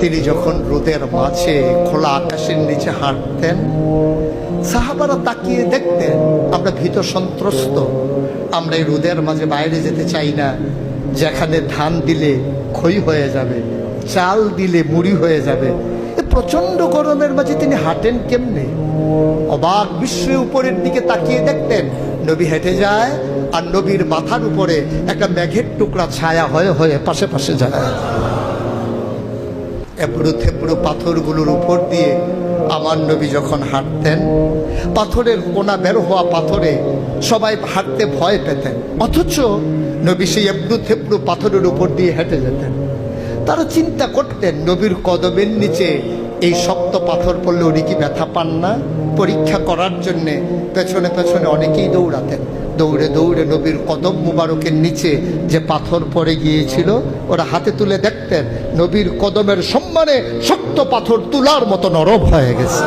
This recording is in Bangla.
তিনি যখন রোদের মাঝে খোলা আকাশের নিচে হাঁটতেন, সাহাবারা তাকিয়ে দেখতেন, আমরা ভীত সন্ত্রস্ত, আমরা এই রোদের মাঝে বাইরে যেতে চাই না, যেখানে ধান দিলে ক্ষয় হয়ে যাবে, চাল দিলে মুড়ি হয়ে যাবে। এ প্রচণ্ড গরমের মাঝে তিনি হাঁটেন কেমনে? অবাক বিশ্বের উপরের দিকে তাকিয়ে দেখতেন, নবী হেঁটে যায় আর নবীর মাথার উপরে একটা মেঘের টুকরা ছায়া হয়ে হয়ে পাশে পাশে যায়। এবড়ো থেবড়ো পাথরগুলোর উপর দিয়ে আমার নবী যখন হাঁটতেন, পাথরের কোনা বের হওয়া পাথরে সবাই হাঁটতে ভয় পেতেন। অথচ নবী সেই এবড়ো থেবড়ো পাথরের উপর দিয়ে হেঁটে যেতেন। তারা চিন্তা করতেন, নবীর কদমের নিচে এই শক্ত পাথর পড়লে উনি কি ব্যথা পান না? পরীক্ষা করার জন্যে পেছনে পেছনে অনেকেই দৌড়াতেন। দৌড়ে দৌড়ে নবীর কদম মুবারকের নিচে যে পাথর পড়ে গিয়েছিল, ওরা হাতে তুলে দেখতেন, নবীর কদমের সম্মানে শক্ত পাথর তুলার মতো নরম হয়ে গেছে।